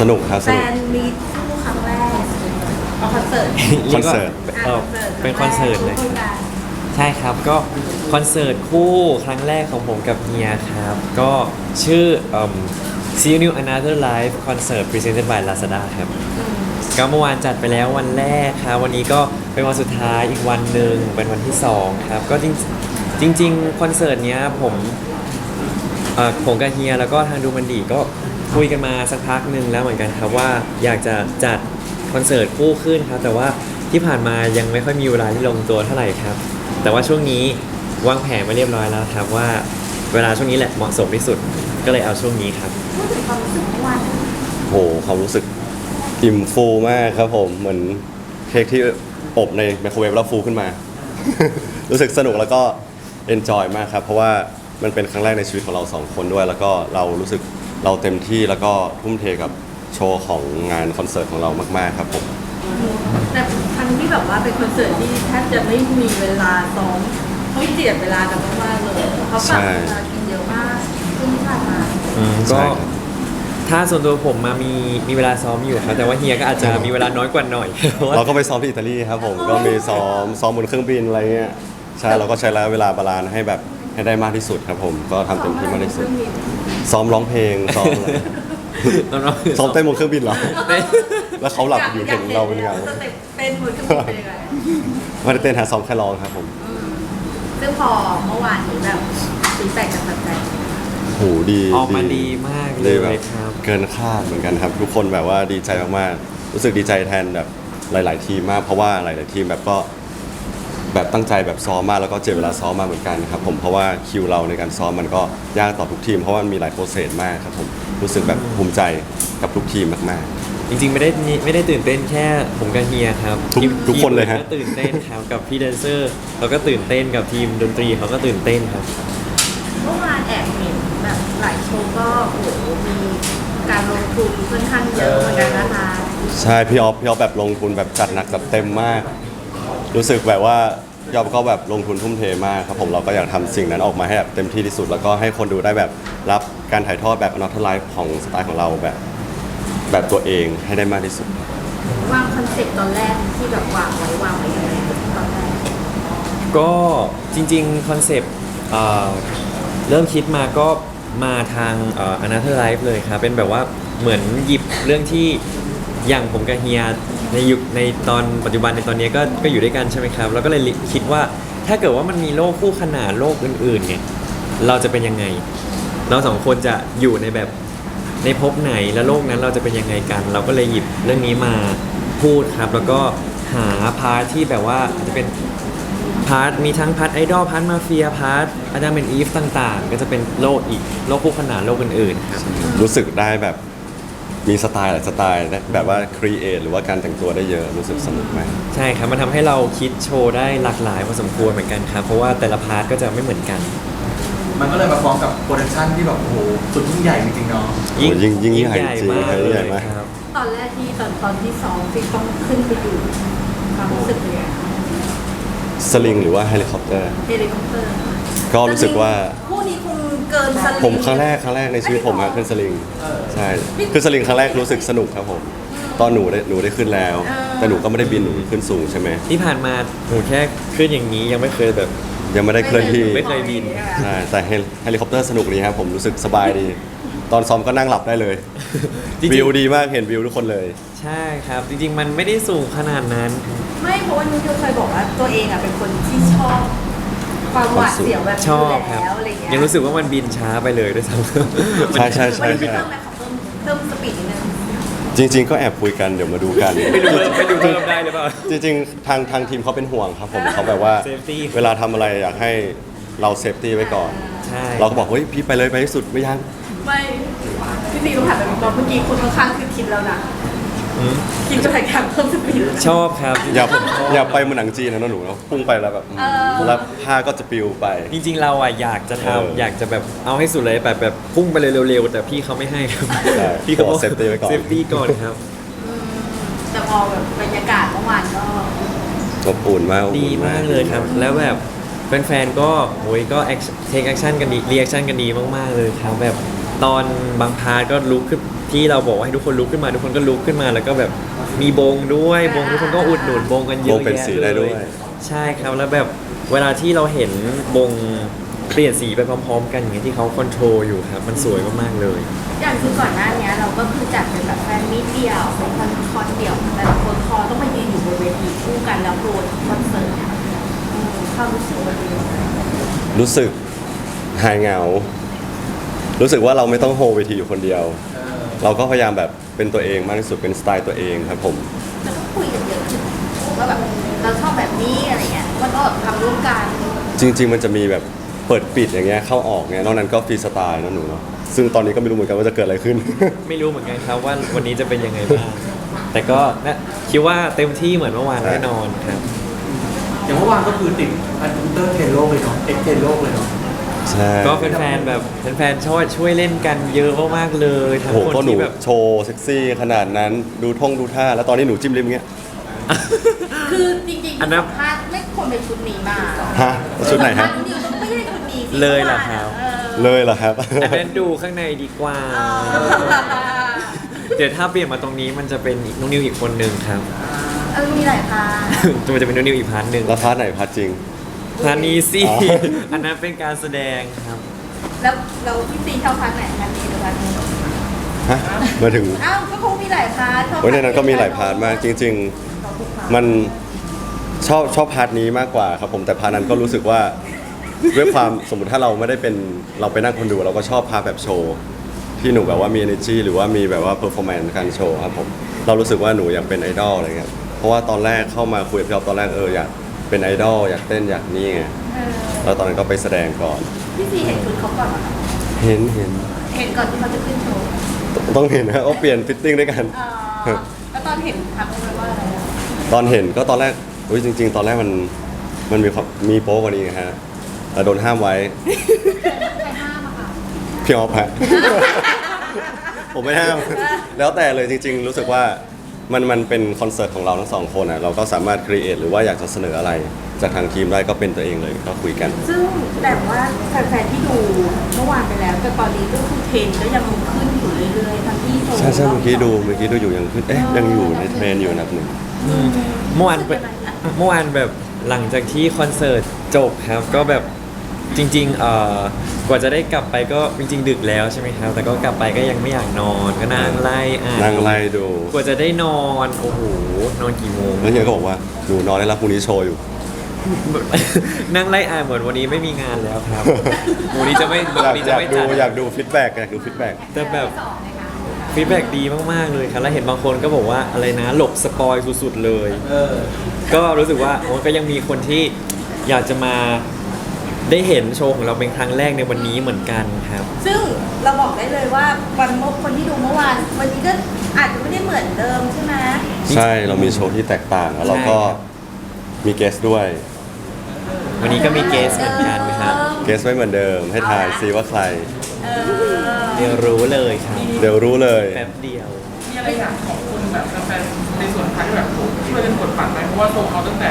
สนุกครับสแฟนุก นมีคู่ครั้งแรกเอาคอนเสิร์ตคอนเสิร์ต เออเป็นคอนเสิร์ตเลยคู่กันใช่ครับก็คอนเสิร์ตคู่ครั้งแรกของผมกับเฮียครับ ก็ชื่อเอิ่ม See You New Another Life Concert Presented by Lazada ครับก็เมื่อวานจัดไปแล้ววันแรกครับวันนี้ก็เป็นวันสุดท้ายอีกวันหนึ่งเป็นวันที่สองครับก็จริงจริงๆคอนเสิร์ตเนี้ยผม เอ่อผมกับเฮียแล้วก็ทางดูมันดีก็ คุยกันมาสักพักหนึ่งแล้วเหมือนกันครับว่าอยากจะจัดคอนเสิร์ตคู่ขึ้นครับ แต่ว่าที่ผ่านมายังไม่ค่อยมีเวลาที่ลงตัวเท่าไหร่ครับ แต่ว่าช่วงนี้วางแผนมาเรียบร้อยแล้วครับว่าเวลาช่วงนี้แหละเหมาะสมที่สุดก็เลยเอาช่วงนี้ครับพูดถึงความรู้สึกวานโหความรู้สึกอิ่มฟูมากครับผมเหมือนเค้กที่อบในไมโครเวฟแล้วฟูขึ้นมา รู้สึกสนุกแล้วก็เอนจอยมากครับ เพราะว่ามันเป็นครั้งแรกในชีวิตของเราสองคนด้วย แล้วก็เรารู้สึก เราเต็มที่แล้วก็ทุ่มเทกับโชว์ของงานคอนเสิร์ตของเรามากๆครับผม แต่ทั้งที่แบบว่าเป็นคอนเสิร์ตที่แทบจะไม่มีเวลาซ้อมเขาเจียดเวลากันมากๆเลยเขาปรับเวลากินเยอะมากช่วงที่ผ่านมาใช่ก็ครับ ถ้าส่วนตัวผมมามีมีเวลาซ้อมอยู่ครับแต่ว่าเฮียก็อาจจะมีเวลาน้อยกว่าหน่อยเพราะว่า เราก็ไปซ้อมที่อิตาลีครับผมก็มีซ้อมซ้อมบนเครื่องบินอะไรเงี้ยใช่เราก็ใช้ระยะเวลาบาลานซ์ให้แบบให้ได้มากที่สุดครับผมก็ทำเต็มที่มากที่สุด ซ้อมร้องเพลงซ้อมอะไรน้องๆซ้อมเต้นบนเครื่องบินเหรอ เต้นแล้วเขาหลับอยู่เห็นเราเป็นไงสเต็ปเป็นเหมือนกับเป็นยังไงไม่ได้เต้นหาซ้อมแค่ร้องครับผมซึ่งพอเมื่อวานนี้แบบฟีดแบ็กจากแฟนโหดีออกมาดีมากเลดียแบบครับ เกินคาดเหมือนกันครับ ทุกคนแบบว่าดีใจมากๆรู้สึกดีใจแทนแบบหลาย ๆ ทีมมากเพราะว่าหลาย ๆ ทีมแบบก็ แบบตั้งใจแบบซ้อมมากแล้วก็เจ็บเวลาซ้อมมาเหมือนกันครับผมเพราะว่าคิวเราในการซ้อมมันก็ยากต่อทุกทีม เพราะว่ามันมีหลายโปรเซสมากครับผมรู้สึกแบบภูมิใจกับทุกทีมมากจริงๆไม่ได้มีไม่ได้ตื่นเต้นแค่ผมกับเฮียครับทุกทีมทุกคนเลยฮะ ทีมก็ตื่นเต้นครับกับพี่แดนเซอร์เขาก็ตื่นเต้นกับทีมดนตรีเขาก็ตื่นเต้นครับๆเมื่อวานแอบเห็นแบบหลายโชว์ก็โอ้โหมีการลงทุนค่อนข้างเยอะเหมือนกันนะคะๆใช่พี่ออฟพี่ออฟแบบลงทุนแบบจัดหนักจัดเต็มมาก รู้สึกแบบว่า พี่ออฟก็แบบลงทุนทุ่มเทมากครับผมเราก็อยากทำสิ่งนั้นออกมาให้แบบเต็มที่ที่สุด แล้วก็ให้คนดูได้แบบรับการถ่ายทอดแบบอนอทไลฟ์ของสไตล์ของเราแบบ แบบตัวเองให้ได้มากที่สุด วางคอนเซ็ปต์ตอนแรกที่แบบวางไว้วางไว้ยังไงตอนแรกก็จริงๆ คอนเซปต์เอ่อเริ่มคิดมาก็มาทางอ่อ Another Life เลยครับ เป็นแบบว่าเหมือนหยิบเรื่องที่ อย่างผมกับเฮียในยุคในตอนปัจจุบันในตอนนี้ก็ก็อยู่ด้วยกันใช่ไหมครับแล้วก็เลยคิดว่าถ้าเกิดว่ามันมีโลกคู่ขนานโลกอื่นๆเนี่ยเราจะเป็นยังไง เราสองคนจะอยู่ในแบบในภพไหนและโลกนั้นเราจะเป็นยังไงกัน เราก็เลยหยิบเรื่องนี้มาพูดครับ แล้วก็หาพาร์ทที่แบบว่าอาจจะเป็นพาร์ทมีทั้งพาร์ทไอดอลพาร์ทมาเฟียพาร์ทอาจารย์เป็นอีฟต่างๆ ก็จะเป็นโลกอีกโลกคู่ขนานโลกอื่นๆครับ รู้สึกได้แบบ มีสไตล์หลายสไตล์ได้แบบว่าครีเอทหรือว่าการแต่งตัวได้เยอะรู้สึกสนุกมากใช่ครับมันทำให้เราคิดโชว์ได้หลากหลายพอสมควรเหมือนกันครับ เพราะว่าแต่ละพาร์ทก็จะไม่เหมือนกัน มันก็เลยมาฟ้องกับโปรดักชันที่แบบโอ้โหสุดยิ่งใหญ่จริงๆเนาะโอ้ยิ่งยิ่งใหญ่จริงมากยิ่งเลใหญ่ยมาก ครับ ตอนแรกที่ตอนตอนที่ซ้อมที่ต้องขึ้นไปอยู่ความรู้สึกเป็นยังไงสลิงหรือว่าเฮลิคอปเตอร์ เฮลิคอปเตอร์ก็รู้สึกว่า คู่นี้คงเกินสลิงผมครั้งแรกครั้งแรกในชีวิตผมครับขึ้นสลิงใช่ขึ้นสลิงครั้งแรกรู้สึกสนุกครับผม ตอนหนูได้หนูได้ขึ้นแล้ว แต่หนูก็ไม่ได้บินหนูขึ้นสูงใช่ไหมที่ผ่านมาหนูแค่ขึ้นอย่างนี้ยังไม่เคยแบบ ยังไม่ได้เคลื่อนที่ไม่เคยบิน ใช่แต่เฮลเฮลิคอปเตอร์สนุกดีครับผมรู้สึกสบายดี ตอนซ้อมก็นั่งหลับได้เลยจริงๆ วิวดีมากเห็นวิวทุกคนเลย ใช่ครับ จริง ๆ มันไม่ได้สูงขนาดนั้น ไม่เพราะว่านุ้ยเคยบอกว่าตัวเองอะเป็นคนที่ชอบ ความหวาดเสียวแบบชนี้ออยู่บครับแล้วอะไรเงี้ยยังรู้สึกว่ามันบินช้าไปเลยด้วยซ้ำ ใช่ใช่วัใช่นนี้คือใช่เพิ่มไหมขอเพิ่มเพิ่มสปีดนิดนึงจริง ๆ ก็แอบคุยกันเดี๋ยวมาดูกัน ไม่ดูไม่ดูเพิ่มได้หรือเปล่า จริงๆ ทางทางทีมเขาเป็นห่วงครับผมเขาแบบว่า Safety เวลาทำอะไรอยากให้เราเซฟตี้ไว้ก่อน ใช่เราก็บอกเฮ้ยพี่ไปเลยไปที่สุดไม่ยัง ไม่พี่ตีต้องผ่านไปบอกเมื่อกี้คนข้างๆคือคิดแล้วนะ อืมคิดจะพยายามเพิ่มสปีดชอบครับ อย่าอย่าไปเหมือนหนังจีนนะน้องหนูเนาะพุ่งไปแล้วแบบเออแล้วผ้าก็จะปลิวไป จริงๆ เราอะอยากจะเออทำอยากจะแบบเอาให้สุดเลยแบบแบบพุ่งไปเลยเร็วๆ แต่พี่เขาไม่ให้ครับใช่พี่เขาขอ safety ไว้ก่อนเซฟตี้ก่อนครับแต่พอแบบบรรยากาศเมื่อวานก็อบอุ่นมากอบดีอุ่นมากเลยครับ แล้วแบบแฟนๆก็โอ้ยก็เทคแอคชั่นกันดีรีแอคชั่นกันดีมากๆเลยครับแบบตอนบางพาร์ทก็ลุกขึ้น ที่เราบอกว่าให้ทุกคนลุกขึ้นมาทุกคนก็ลุกขึ้นมาแล้วก็แบบมีบงด้วยบงทุกคนก็อุดหนุนบงกันเยอะบงเป็นแยะสีได้ด้วยเลยใช่ครับแล้วแบบเวลาที่เราเห็นบงเปลี่ยนสีไปพร้อม ๆ กันอย่างเงี้ยที่เขาคอนโทรลอยู่ครับมันสวยมากๆเลย อย่างคือก่อนหน้านี้เราก็คือจัดเป็นแบบแฟนมิตเดียวเป็นคอนคอนเดี่ยวแต่ละคนคอต้องมายืนอยู่บนเวทีคู่กันแล้วโปรดคอนเสิร์ตเนี่ยอืมความรู้สึกมันเป็นยังไงรู้สึกหายเหงา รู้สึกว่าเราไม่ต้องโฮเวทีอยู่คนเดียว เราก็พยายามแบบเป็นตัวเองมากที่สุดเป็นสไตล์ตัวเองครับผมแต่ก็คุยกันเยอะขึ้นว่าแบบเราชอบแบบนี้อะไรเงี้ยมันก็ทำร่วมกันจริง ๆ มันจะมีแบบเปิดปิดอย่างเงี้ยเข้าออกเงี้ยนอกนั้นก็ฟรีสไตล์นะหนูเนาะซึ่งตอนนี้ก็ไม่รู้เหมือนกันว่าจะเกิดอะไรขึ้น ไม่รู้เหมือนกันครับว่าวันนี้จะเป็นยังไงบ้างแต่ก็นะคิดว่าเต็มที่เหมือนเมื่อวานแน่นอนครับ อย่างเมื่อวานก็คือติดอันเตอร์เทรนโลกเลยเนาะเอ็กเทรนโลกเลยเนาะ ใช่ก็แฟนๆแบบแฟนๆช่วยช่วยเล่นกันเยอะมากๆเลยทั้งโอ้โหคนก็หนูที่แบบ โชว์เซ็กซี่ขนาดนั้นดูท่องดูท่า แล้วตอนนี้หนูจิ้มลิ้มเงี้ยคือจริงๆอันนั้น สัมภาษณ์ไม่ควรเป็นชุดนี้มาฮะชุดไหนฮะ สัมภาษณ์นิวต้องไม่ใช่ชุดนี้สิเลยเหรอครับเออเลยเหรอครับ อันนั้นดูข้างในดีกว่าอ๋อเดี๋ยวถ้าเปลี่ยนมาตรงนี้มันจะเป็นอีกน้องนิวอีกคนหนึ่งครับ เออมีหลายพาร์ทมันจะเป็นน้องนิวอีกพาร์ทหนึ่งแล้วพาร์ทไหนพาร์ทจริง พาร์ทนี้สิอ๋อ อันนั้นเป็นการแสดงครับแล้วเราพี่ตีชอบพาร์ทไหนพาร์ทนี้หรือพาร์ทนี้ฮะมาถึงอ้าวก็คงมีหลายพาร์ทชอบโอ้ยในนั้นก็มีหลายพาร์ทมากจริงๆมันชอบชอบพาร์ทนี้มากกว่าครับผมแต่พาร์ทนั้นก็รู้สึกว่าด้วยความสมมติถ้าเราไม่ได้เป็นเราไปนั่งคนดูเราก็ชอบพาร์ทแบบโชว์ที่หนูแบบว่ามี energy หรือว่ามีแบบว่า performance การโชว์ครับผมเรารู้สึกว่าหนูอยากเป็นไอดอลอะไรเงี้ยเพราะว่าตอนแรกเข้ามาคุยกับพี่อ๊อฟตอนแรกเอออยาก เป็นไอดอลอยากเต้นอยากนี่ไงเออแล้วตอนนั้นก็ไปแสดงก่อน พี่ตีเห็นชุดเขาก่อนเหรอคะเห็นเห็นเห็นก่อนที่เขาจะขึ้นโชว์ต้องเห็นนะว่าเปลี่ยนฟิตติ้งด้วยกัน เออแล้วตอนเห็นทักเลยว่าอะไรอะตอนเห็นก็ตอนแรกอุ้ยจริง ๆ ตอนแรกมันมันมีความมีโป๊กว่านี้ไงฮะแต่โดนห้ามไว้ใครห้ามอะค่ะพี่ออฟฮะ ผมไม่ห้าม แล้วแต่เลยจริง ๆ รู้สึกว่า มันมันเป็นคอนเสิร์ตของเราทั้งสองคนอะเราก็สามารถครีเอทหรือว่าอยากจะเสนออะไร จากทางทีมได้ก็เป็นตัวเองเลยก็คุยกัน ซึ่งแต่ว่าแฟนๆที่ดูเมื่อวานไปแล้วแต่ตอนนี้ก็คือเทรนด์ก็ยังขึ้นอยู่เรื่อยๆทั้งที่โชว์ใช่ใช่เมื่อกี้ดูเมื่อกี้ดูอยู่ยังขึ้นเอ๊ะยังอยู่ในเทรนด์อยู่อันดับหนึ่ง เมื่อวานเป็นเมื่อวานแบบหลังจากที่คอนเสิร์ตจบครับก็แบบจริงๆเอ่อ กว่าจะได้กลับไปก็จริงๆ ดึกแล้วใช่ไหมครับ แต่ก็กลับไปก็ยังไม่อยากนอนก็นั่งไล่อ่านนั่งไล่ดูกว่าจะได้นอนโอ้โหนอนกี่โมงแล้วเฮียก็บอกว่าหนูนอนได้แล้วพรุ่งนี้โชว์อยู่ นั่งไล่อ่านเหมือนวันนี้ไม่มีงานแล้วครับวันนี้จะไม่อยากวันนี้อจะยากไม่ดูจัดอยากดูฟีดแบ็กอยากดูฟีดแบ็กแต่แบบฟีดแบ็กดีมากๆเลยครับแล้วเห็นบางคนก็บอกว่าอะไรนะ หลบสปอยสุดๆเลยเออก็รู้สึกว่าโอ้ก็ยังมีคนที่อยากจะมา ได้เห็นโชว์ของเราเป็นครั้งแรกในวันนี้เหมือนกันครับ ซึ่งเราบอกได้เลยว่าวันเมื่อคนที่ดูเมื่อวาน วันนี้ก็อาจจะไม่ได้เหมือนเดิมใช่ไหมใช่เรามีโชว์ที่แตกต่างแล้วเราก็ใช่ครับมีเกสด้วยวันนี้ก็มีเกสเหมือนกันครับ เกสไม่เหมือนเดิม ให้ทายซิว่าใคร เออเดี๋ยวรู้เลยครับเดี๋ยวรู้เลยแป๊บเดียว มีอะไรอยากขอบคุณแบบแฟนๆในส่วนท้ายที่แบบช่วยกันกดบัตรไหมเพราะว่าโซเอาตั้งแต่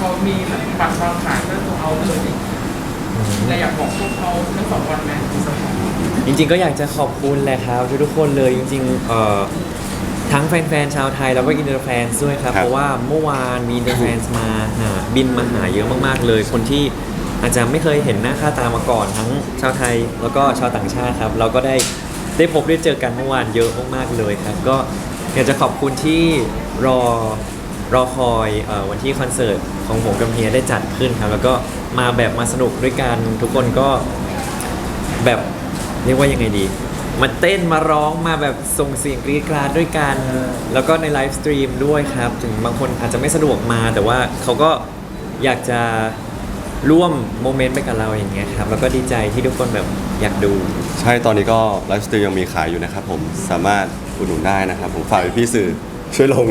เขามีบัตรวางขายก็โซเอาเลยแต่อยากบอกพวกเขาทั้งสองวันไหมจริงๆก็อยากจะขอบคุณแหละครับทุกๆคนเลยจริงๆเอ่อทั้งแฟนๆชาวไทยแล้วก็อินเตอร์แฟนด้วยครับครับ เพราะว่าเมื่อวานมีอินเตอร์แฟนมาหาบินมาหาเยอะมากๆเลย คนที่อาจจะไม่เคยเห็นหน้าค่าตามาก่อน ทั้งชาวไทยแล้วก็ชาวต่างชาติครับ เราก็ได้ได้พบได้เจอกันเมื่อวานเยอะมากๆเลยครับ ก็อยากจะขอบคุณที่รอ รอคอยเออวันที่คอนเสิร์ตของผมกับเฮียได้จัดขึ้นครับ แล้วก็มาแบบมาสนุกด้วยกันทุกคนก็แบบเรียกว่ายังไงดี มาเต้นมาร้องมาแบบส่งเสียงกรีดกราดด้วยกัน แล้วก็ในไลฟ์สตรีมด้วยครับ ถึงบางคนอาจจะไม่สะดวกมาแต่ว่าเขาก็อยากจะร่วมโมเมนต์ไปกับเราอย่างเงี้ยครับ แล้วก็ดีใจที่ทุกคนแบบอยากดู ใช่ตอนนี้ก็ไลฟ์สตรีมยังมีขายอยู่นะครับผมสามารถอุดหนุนได้นะครับผมฝากพี่ๆสื่อ ช่วยลง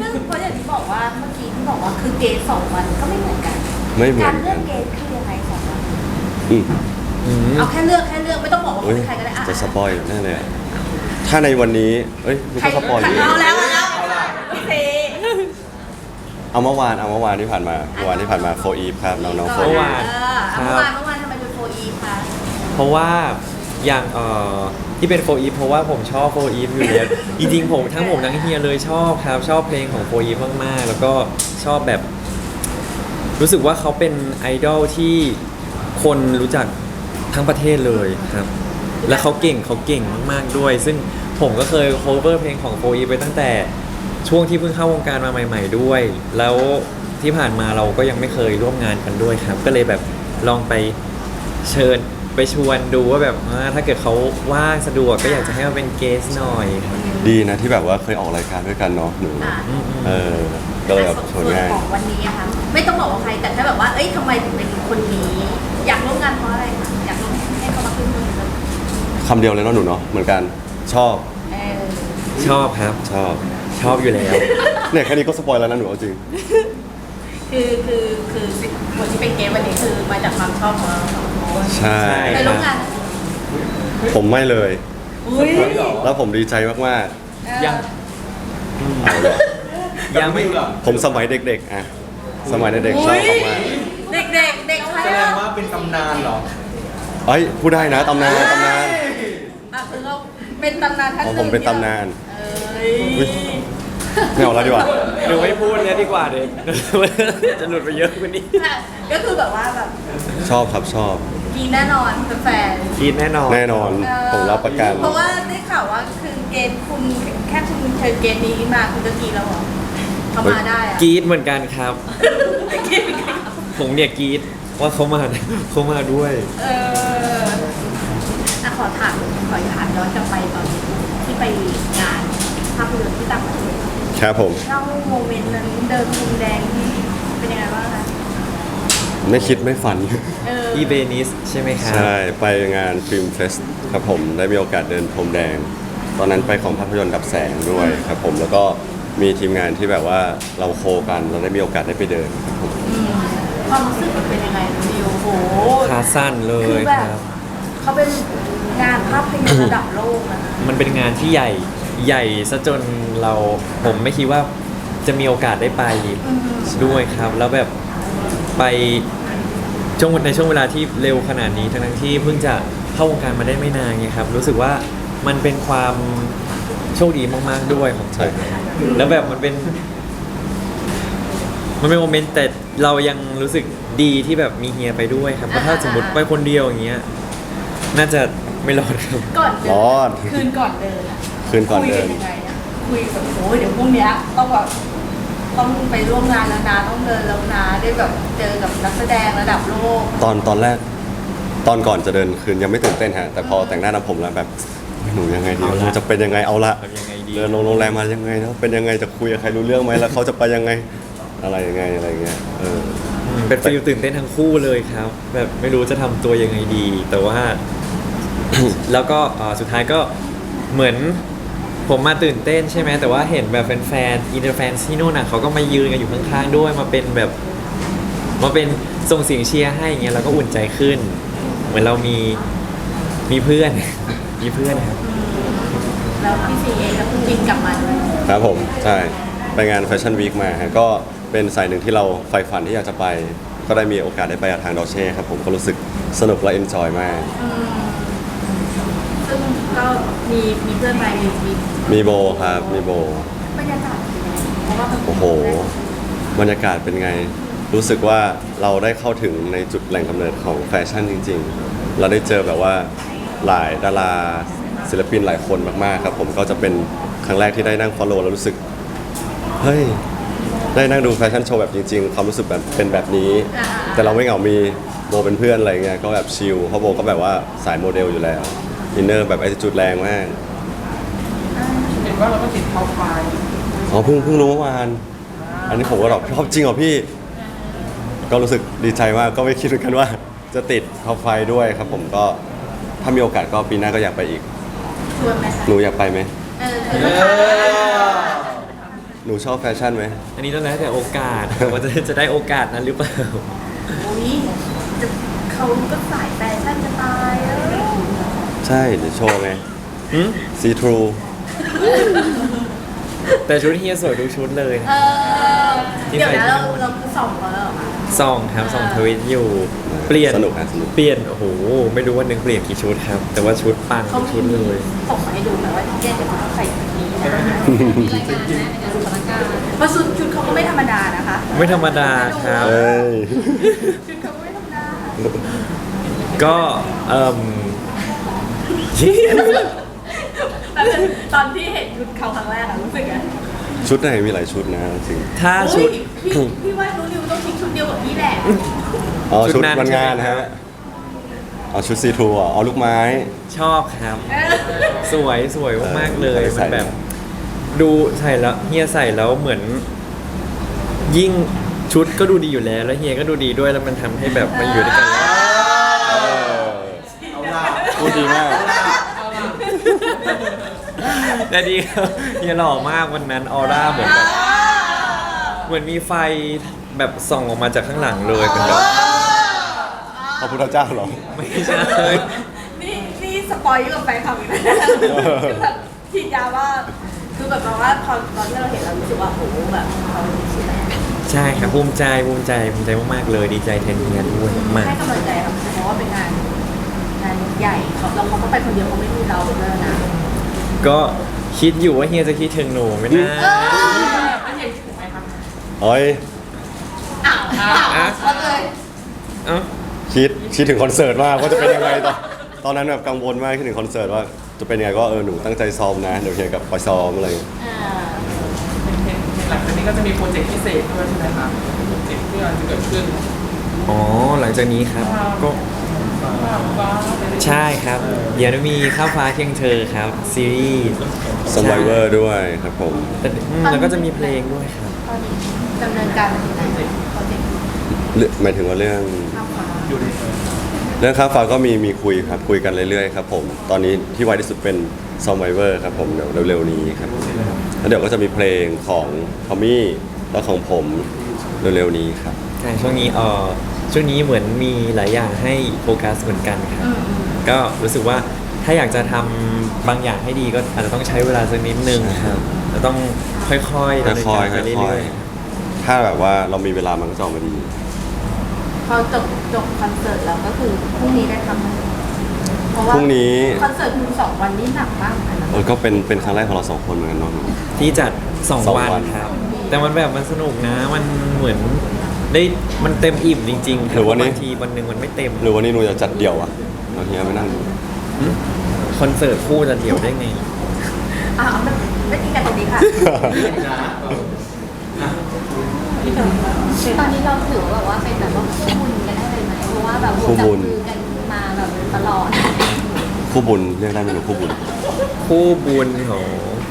ซึ่งเพราะอย่างที่บอกว่าเมื่อกี้ที่บอกว่าคือเกณฑ์สองวันก็ไม่เหมือนกัน ไม่เหมือนการเลืกัอนกเกณฑ์คือยังไงสองวันอืมเอาแค่เลือกแค่เลือกไม่ต้องบอกว่าเอ้ยเป็นใครก็ได้อะจะสปอยแน่เลยอะถ้าในวันนี้เอ้ยไม่ใครใช่สปอยเอาแล้วเอาแล้วพี่เซ เอาเมื่อวานเอาเมื่อวานที่ผ่านมาเมื่อวานที่ผ่านมาโฟอีฟครับน้องๆโฟเมื่อีอฟวานเออเอาเมื่อวานเมื่อวานทำไมเป็นโฟอีคะเพราะว่าอย่างเอ่อ ที่เป็นโฟอีฟเพราะว่าผมชอบโฟอีฟอยู่แล้วจริงๆผมทั้งผมทั้งเฮียเลยชอบครับชอบเพลงของโฟอีฟมากๆ แล้วก็ชอบแบบ รู้สึกว่าเขาเป็นไอดอลที่คนรู้จักทั้งประเทศเลยครับ และเขาเก่งเขาเก่งมากๆด้วย ซึ่งผมก็เคย cover เพลงของโฟอีฟไปตั้งแต่ช่วงที่เพิ่งเข้าวงการมาใหม่ ๆด้วย แล้วที่ผ่านมาเราก็ยังไม่เคยร่วมงานกันด้วยครับ ก็เลยแบบลองไปเชิญ ไปชวนดูว่าแบบอ่าถ้าเกิดเขาว่างสะดวกก็อยากจะให้มาเป็นเกสหน่อยครับดีนะที่แบบว่าเคยออกรายการด้วยกันเนาะหนูอะเออก็เลยแบบชส่วนวนง่าย ของวันนี้อะคะไม่ต้องบอกว่าใครแต่แค่แบบว่า เอ้ยทำไมถึงเป็นคนนี้ อยากร่วมงานเพราะอะไรคะอยากร่วมให้เขามาขึ้นมือเลยคำเดียวเลยเนาะหนูเนาะเหมือนกันชอบเออชอบครับ ชอบชอบอยู่แล้ว เนี่ยแค่นี้ก็สปอยแล้วนะหนูเอาจริง คือคือคือคนที่เป็นเกมวันนี้คือมาจากความชอบของเราสองคนใช่ใช่ ไปร่วมงานผมไม่เลย อุ้ยแล้วผมดีใจมากยัง ๆเอาเลยยังไม่หรอผมสมัยเด็กๆอะสมัยเด็กๆชอบมากเด็กเด็กๆเด็กใครแสดอะงว่าเป็นตำนานเหรอๆเอ้ยพูดได้นะตำนานตำนาน อะคือเราเป็นตำนานท่านหของนึ่งผมเป็นตำนาน เอ้ยอุ๊ย ไม่เอาแล้วดีกว่า หนูไม่พูดเลยดีกว่าเด็กจะหลุดไปเยอะกว่านี้อะก็คือแบบว่าแบบชอบครับชอบ กินแน่นอนแฟนกินแน่นอนแน่นอนๆเออผมรับประกัน เพราะว่าได้ข่าวว่าคือเกณฑ์คุณแค่คุณเชิญเกณฑ์นี้มาคุณก็กินแล้วเหรอเขามาได้อะกรีดเหมือนกันครับ กินเป็นไงครับผมเนี่ยกรีดว่าเขามาเขามาด้วย เอออะขอถามขอถามย้อนกลับไปตอนที่ไปงานภาพยนตร์ที่ต่างประเทศ ครับผม เล่าโมเมนต์นั้นเดินพรมแดงที่เป็นยังไงบ้างคะไม่คิดไม่ฝัน เอออีเบนิสใช่ไหมครับ ใช่ ไปงานฟิล์มเฟสครับผมได้มีโอกาสเดินพรมแดง ตอนนั้นไปของภาพยนตร์ดับแสงด้วยครับผมแล้วก็มีทีมงานที่แบบว่าเราโคกันเราได้มีโอกาสได้ไปเดินครับผมอืมความรู้สึกมันเป็นยังไงนิวโอ้โหขาสั้นเลคืยอแบคบรับเขาเป็นงานภาพยนตร์ระดับโลกนะมันเป็นงานที่ใหญ่ ใหญ่ซะจนเราผมไม่คิดว่าจะมีโอกาสได้ไปอืมด้วยครับ แล้วแบบไปช่วงในช่วงเวลาที่เร็วขนาดนี้ทั้งทั้งที่เพิ่งจะเข้าวงการมาได้ไม่นานไงครับ รู้สึกว่ามันเป็นความโชคดีมาก ๆ ด้วยของผมแล้วแบบมันเป็น มันเป็นโมเมนต์แต่เรายังรู้สึกดีที่แบบมีเฮียไปด้วยครับเพราะถ้าสมมติไปคนเดียวอย่างเงี้ย น่าจะไม่รอดครับก่อนเดิรอด คืนก่อนเดินอะ คืนก่อนเดินคุยกันยังไงอะคุยแบบโอ้ยเดี๋ยวพรุ่งเนี้ยต้องแบบต้องไปร่วมงานแล้วนะต้องเดินแล้วนะได้แบบเจอกับนักแสดงระดับโลก ตอนตอนแรก ตอนก่อนจะเดินคืนยังไม่ตื่นเต้นฮะ แต่พอแต่งหน้าทำผมแล้วแบบหนูยังไงดีเอาละหนูจะเป็นยังไงเอาละทำยังไงดีเดินลงโรงแรมมายังไงนะเป็นยังไงจะคุยกับใครรู้เรื่องไหมแล้วเขาจะไปยังไงอะไรยังไงอะไรเงี้ยเออ อืมเป็นฟิลตื่นเต้นทั้งคู่เลยครับ แบบไม่รู้จะทำตัวยังไงดี แต่ว่า แล้วก็เอ่อสุดท้ายก็เหมือน ผมมาตื่นเต้นใช่ไหมแต่ว่าเห็นแบบแฟนๆอินเตอร์แฟนที่นู่นน่ะเขาก็มายืนกันอยู่ข้างๆด้วยมาเป็นแบบมาเป็นส่งเสียงเชียร์ให้อย่างเงี้ยเราก็อุ่นใจขึ้น เหมือนเรามีมีเพื่อน มีเพื่อนครับแล้วพี่ซีเองก็เพิ่งบินกลับมาด้วยครับผมใช่ไปงานแฟชั่นวีคมาฮะก็เป็นสายหนึ่งที่เราใฝ่ฝันที่อยากจะไป ก็ได้มีโอกาสได้ไปกับทางดอเช่ครับผมก็รู้สึกสนุกและเอนจอยมาก อืมซึ่งก็มีมีเพื่อนไปมีมี มีโบครับมีโบบรรยากาศเป็นยังไงเพราะว่ามันโอ้โห บรรยากาศเป็นไง รู้สึกว่าเราได้เข้าถึงในจุดแหล่งกำเนิดของแฟชั่นจริง ๆ เราได้เจอแบบว่าหลายดาราศิลปินหลายคนมากๆครับ ผมก็จะเป็นครั้งแรกที่ได้นั่ง follow แล้วรู้สึก เฮ้ย ได้นั่งดูแฟชั่นโชว์แบบจริง ๆ ความรู้สึกแบบเป็นแบบนี้อ่าแต่เราไม่เหงามีโบเป็นเพื่อนอะไรเงี้ยก็แบบชิลเพราะโบก็แบบว่าสายโมเดลอยู่แล้วอินเนอร์แบบไอจุดแรงมากเห็น ว่าเราก็ติดท็อปไฟว์อ๋อเพิ่งเพิ่งรู้เมื่อวาน อันนี้ผมก็แบบชอบจริงเหรอพี่ ก็รู้สึกดีใจมากก็ไม่คิดเหมือนกันว่า จะติดท็อปไฟด้วยครับ ผมก็ถ้ามีโอกาสก็ปีหน้าก็อยากไปอีก ชวนไหมคะหนูอยากไปไหม เออชวนไหมคะหนูชอบแฟชั่นไหม อันนี้ต้องแล้วแต่โอกาส ว่าจะจะได้โอกาสนั้นหรือเปล่า อุ้ยจะเขาก็สายแฟชั่นจะตายเออใช่เดี๋ยวโชว์ไงหืมซีทรู แต่ชุดเฮียสวยดูชุดเลยเออที่เดี๋ยวไปนะเราเราคือส่องเขาแล้วเหรอคะส่องครับส่องทวิตอยู่ เปลี่ยนสนุกนะสนุก เปลี่ยนโอ้โหไม่รู้วันหนึ่งเปลี่ยนกี่ชุดครับ แต่ว่าชุดปังเขาทุกมีชุดเลย ส่งมาให้ดูแบบว่าเจ๊เดี๋ยวเขาต้องใส่ชุดนี้นะมีรายการนะในการสถานการณ์เพราะชุดชุดเขาก็ไม่ธรรมดานะคะไม่ธรรมดาครับ เอ้ย ชุดเขาก็ไม่ธรรมดาก็เอ่ม แต่ตอนที่เห็นชุดเขาครั้งแรกอะรู้สึกไงชุดไหนมีหลายชุดนะจริงถ้าชุดอุ๊ยพี่พี่ว่ารู้ริวต้องทิ้งชุดเดียวกับพี่แหละอ๋อชุชุดดนั้น วันงานใช่ไหมฮะเอาชุดซีทูอะเอาลูกไม้ชอบครับ เออสวยสวยมากๆเลยใส่มันแบบ ดูใส่แล้วเฮียใส่แล้วเหมือน ยิ่งชุดก็ดูดีอยู่แล้ว แล้วเฮียก็ดูดีด้วยแล้วมันทำให้แบบมันอยู่ด้วยกันแล้ว เออเอาล่ะพูดดีมาก แต่ดีครับเฮียหล่อมากวันนั้นออร่าเหมือนแบบเหมือนมีไฟแบบส่องออกมาจากข้างหลังเลยเป็นแบบพระพุทธเจ้าเหรอ ไม่ใช่นี่นี่สปอยล์กับแฟนคลับอีกนะคือแบบฉีดยาว่าคือแบบว่าพอตอนที่เราเห็นเรารู้สึกว่าโอ้โหแบบเขาใช่ไหมใช่ครับภูมิใจภูมิใจภูมิใจมากๆเลยดีใจแทนเฮียด้วยมากให้กำลังใจครับเพราะว่าเป็นงานงาน ใหญ่เขาแล้วเขาก็ไปคนเดียวเขาไม่มีเราด้วยนะก็คิดอยู่ว่าเฮียจะคิดถึงหนูไหมนะอันใหญ่ถูกไหมคะโอ้ยอ้าวอ้าวอ้าวเขาเลยเอ้าคิดคิดถึงคอนเสิร์ตมากว่าจะเป็นยังไงตอนตอนนั้นแบบกังวลมากคิดถึงคอนเสิร์ตว่าจะเป็นยังไงก็เออหนูตั้งใจซ้อมนะเดี๋ยวเฮียกับไปซ้อมอะไรอย่างเงี้ยอ่าเห็นหลังจากนี้ก็จะมีโปรเจกต์พิเศษด้วยใช่ไหมคะโปรเจกต์ที่อาจจะเกิดขึ้น อ๋อหลังจากนี้ครับก็ว้าวว้าว ใช่ครับเดี๋ยวจะมีข้าวฟ้าเคียงเธอครับซีรีส์ s u r v i v o r ด้วยครับผม แต่อืมแล้วก็จะมีเพลงด้วยครับ ตอนนี้ดำเนินการไปถึงไหนโปรเจกต์เรื่องหมายถึงว่าเรื่อง ข้ามฟ้าเรื่องข้ามฟ้าก็มีมีคุยครับ คุยกันเรื่อยๆครับผม ตอนนี้ที่ไวที่สุดเป็น s u r v i v o r ครับผมเดี๋ยวเร็วๆนี้ครับแล้วเดี๋ยวก็จะมีเพลงของทอมมี่แล้วของผมเร็วๆนี้ครับ ใช่ช่วงนี้เออ ช่วงนี้เหมือนมีหลายอย่างให้โฟกัสเหมือนกันครับอืมอืมก็รู้สึกว่าถ้าอยากจะทำบางอย่างให้ดีก็อาจจะต้องใช้เวลาสักนิดนึงครับจะต้องค่อยๆดำเนินค่อการยไปๆเรื่ค่ออยยๆถ้าแบบว่าเรามีเวลามันก็จะออกมาดี พอจบจบคอนเสิร์ตแล้วก็คือพรุ่งนี้ได้ทำมันเพราะว่าพรุ่งนี้ คอนเสิร์ตคือสองวันนี้หนักมากเลยนะเออก็เป็นเป็นครั้งแรกของเราสองคนเหมือนกันเนาะ ๆที่จัดสองสองวันวัน ครับ แต่มันแบบมันสนุกนะ มันเหมือน ได้มันเต็มอิ่มจริงๆคหรือรับวันนี้บางทีวันหนึ่งมันไม่เต็มหรือวันนี้หนูจะจัดเดี่ยวอะเราเฮียไม่นั่งดูคอนเสิร์ตคู่จะเดี่ยวได้ไง อะเอาไม่ไม่ทิ้งกันตรงนี้ค่ะ ตอนนี้เราถือว่าแบบว่าเป็นแบบว่าคู่บุญกันได้เลยไหมเพราะว่าแบบคู่บุญจับมือกันมาแบบตลอดคู่บุญเรียกได้ไหมหนูคู่บุญคู่บุญของ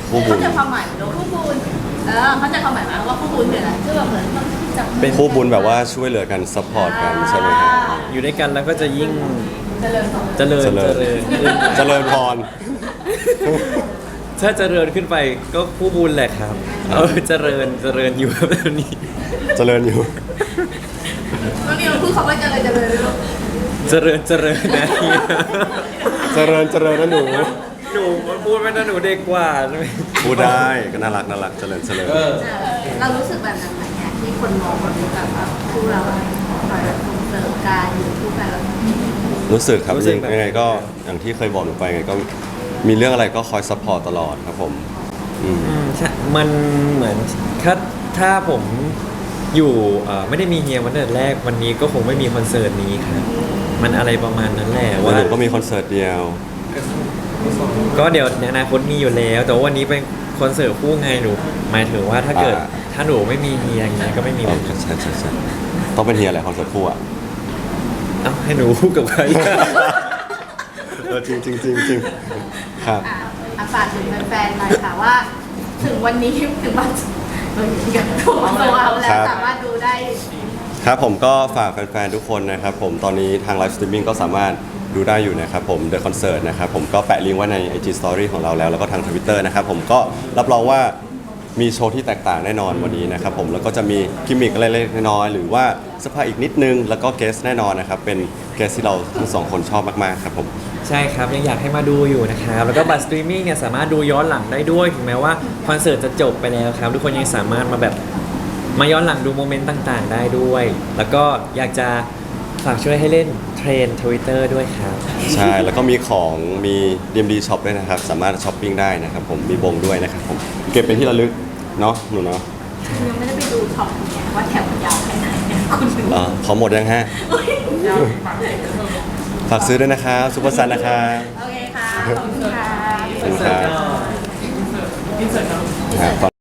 คู่บุเขาญใจะความหมายเหมือนว่าคู่บุญ เออเขาใจะความหมายไหมว่าคู่บุญคืออะไรคือแบบเหมือนต้องจับมือเป็นคู่บุญแบบว่าช่วยเหลือกันซัพพอร์ตกันใช่ไหมครับอยู่ด้วยกันแล้วก็จะยิ่งเจริญสมเจริญเจริญเจริญขึ้นเจริญพร ถ้าเจริญขึ้นไปก็คู่บุญแหละครับเออเจริญเจริญอยู่แบบนี้ เจริญอยู่น้องนิวพูดคำว่าเจริญเจริญเลยลูกเจริญเจริญนะเฮียเจริญเจริญนะหนู หนูมันพูดไม่นะหนูเด็กกว่าใช่ไหมพูดได้ก็น่ารักน่ารักเจริญเจริญ เออเออเรารู้สึกแบบนั้นไหมเนี่ยที่คนมองว่าแบบว่าคู่เราคอยแบบส่งเสริมการอยู่คู่กันแล้วรู้สึกครับยังยังไงก็อย่างที่เคยบอกหนูไปไงก็มีเรื่องอะไรก็คอยซัพพอร์ตตลอดครับผมอืม อืมใช่มันเหมือนถ้าถ้าผมอยู่เอ่อไม่ได้มีเฮียวันเดินแรกวันนี้ก็คงไม่มีคอนเสิร์ตนี้ครับมันอะไรประมาณนั้นแหละแล้วว่าหนูก็มีคอนเสิร์ตเดียว ก็เดี๋ยวในอนาคตมีอยู่แล้ว แต่ว่าวันนี้เป็นคอนเสิร์ตคู่ไงหนูหมายถึงว่าถ้าเกิดอ่า ถ้าหนูไม่มีเฮียอย่างเงี้ยก็ไม่มีอ๋วัอนใช่ใช่ใช่ต้องเป็นเฮียแหละคอนเสิร์ตคู่อะเอ้าให้หนูคู่กับใคร เออจริงจริงจริงจริงครับ อะอะฝากถึงแฟนๆหน่อยค่ะว่า ถึงวันนี้ถึงวันเออกับตัวตัวเอาแล้ครัวบ สามารถดูได้ ครับผมก็ฝากแฟนๆ ทุกคนนะครับผมตอนนี้ทางไลฟ์สตรีมมิ่งก็สามารถ ดูได้อยู่นะครับผม The Concert นะครับผมก็แปะลิงก์ไว้ใน IG Story ของเราแล้ว แล้วก็ทาง Twitter นะครับผมก็รับรองว่ามีโชว์ที่แตกต่างแน่นอนวันนี้นะครับผมแล้วก็จะมีกิมมิคอะไรเล็กๆน้อยๆหรือว่าสภาอีกนิดนึง แล้วก็เกสแน่นอนนะครับ เป็นเกสที่เราทั้งสองคนชอบมากๆครับผม ใช่ครับ ยังอยากให้มาดูอยู่นะครับ แล้วก็บัตรสตรีมมิ่งเนี่ยสามารถดูย้อนหลังได้ด้วย ถึงแม้ว่าคอนเสิร์ตจะจบไปแล้วครับ ทุกคนยังสามารถมาแบบมาย้อนหลังดูโมเมนต์ต่าง ๆ ได้ด้วย แล้วก็อยากจะ ฝากช่วยให้เล่นเทรนทวิตเตอร์ด้วยครับ ใช่ แล้วก็มีของมี DMD Shop ด้วยนะครับ สามารถช้อปปิ้งได้นะครับผมมีบงด้วยนะครับผมเก็บเป็นที่ระลึกเนาะหนูเนาะยังไม่ได้ไปดูช็อปเนี่ยว่าแถวยาวแค่ไหนเนี่ยคุณถึงอ่าขอหมดยังฮะยาวปากเด็กเธอฝากซื้อด้วยนะครับซุปเปอร์ซันนะครับโอเคค่ะ ขอบคุณค่ะขอบคุณครับอินเสิร์ตอินเสิร์ตนะครับ